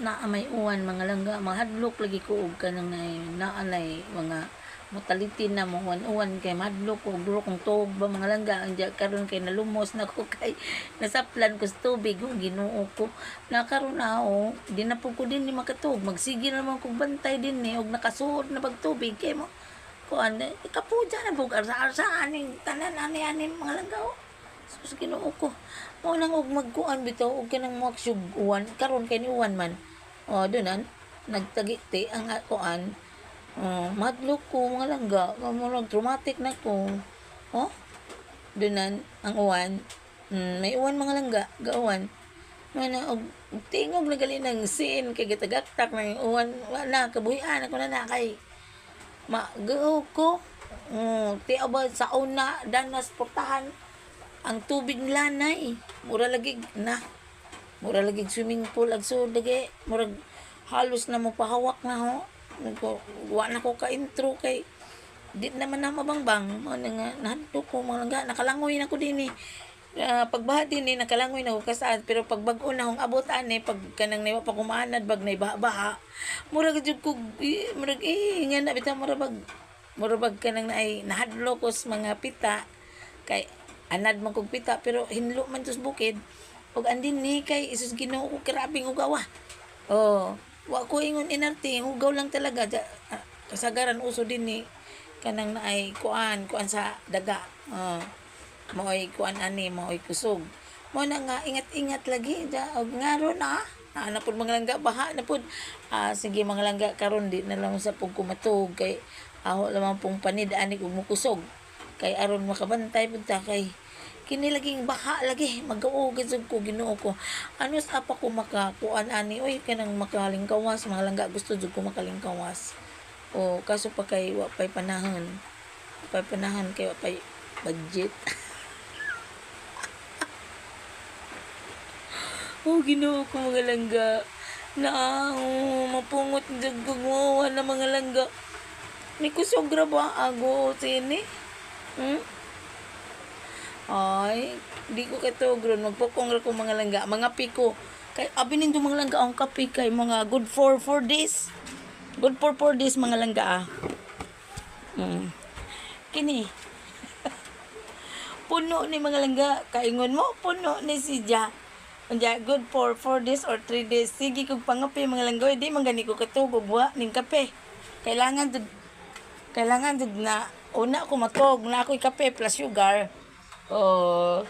na may uwan mga langga mahadlok lagi ko og kanang na naanay mga mortality na mo uwan kay mahadlok ko duro kong tuog ba mga langga ang diya karon kay nalumos na ko kay nasaplan ko sa tubig o Ginoo ko. Na karon na o di na po ko din ni makatug magsige naman kog bantay din ni og nakasuot na pagtubig kay mo kuan ikapuja na bug arsa-arsa aning tanan ani ani mga langga o sus Ginoo ko. Mo nang og magkuan bitaw og kanang maksug uwan karon kay ni uwan man o dunan nagtagiti ang kuan oh madlok ko mga langga kamurag traumatic na ko. Oh dunan ang uwan mm, may uwan mga langga gauwan mana og tingog na gali ng sin kay gitagaktak ng uwan wala kabuhian ako na na kay magaw ko mm, ti ba sa una danas portahan ang tubig lanay mura lagi na mura lagi swimming pool ag so lagi murag halos na mo pahawak na ho. Wa na ko ka intro kay di naman na mabangbang. Mo nga nahadto ko mga nakalangoy na ko din eh. Ah, pagbaha din eh nakalangoy na ko kasaad pero pag bag-o na kong abot ane pag kanang naiwa pa kumaanad bag na baha murag jud ko murag eh nga na bitaw murag bag murag bag kanang na ay nahadlo ko sa mga pita. Kay anad man kog pita pero hinlo man tos bukid ug andin ni kay isus Ginoo ko kirabing ugawa oh wa ko ingon inarte hugaw lang talaga. Ja- ah, kasagaran uso din ni kanang na ay kuan kuan sa daga. Oh mo'y kuan ani mo'y kusog. Mo na nga ingat-ingat lagi ja. Og ngaro na na na pud mga langga baha na pud. Ah, sige mga langga karon di na lang sa pong kumatog kay aho lamang pong panid ani kog mukusog. Kay aron makabantay pud ta kay kini laging baha lagi magaw gid ko Ginoo ko ano sa pa ko makakuan ani oy kanang makalingkawas mga langga gusto jud ko makalingkawas o kaso pa kay wa pay panahon pay panahon kay wa pay budget Oh, ginoo ko mga langga. Na, oh, mapungot gagawa na mga langga. Ni ko sogra ba ago sini? Hmm? Ay, di ko katogron. Magpukong ra ko mga langga. Mga piko. Kay, abi ninyo mga langga ang kape kay mga good for 4 days. Good for 4 days mga langga ah. Hmm. Kini. puno ni mga langga. Kaingon mo, puno ni si Ja. Unya, good for 4 days or 3 days. Sige kog pangapi mga langgoy, di man ko katugog wa ning kape. Kailangan jud kailangan jud na una ko matog na ako'y kape plus sugar. Oh.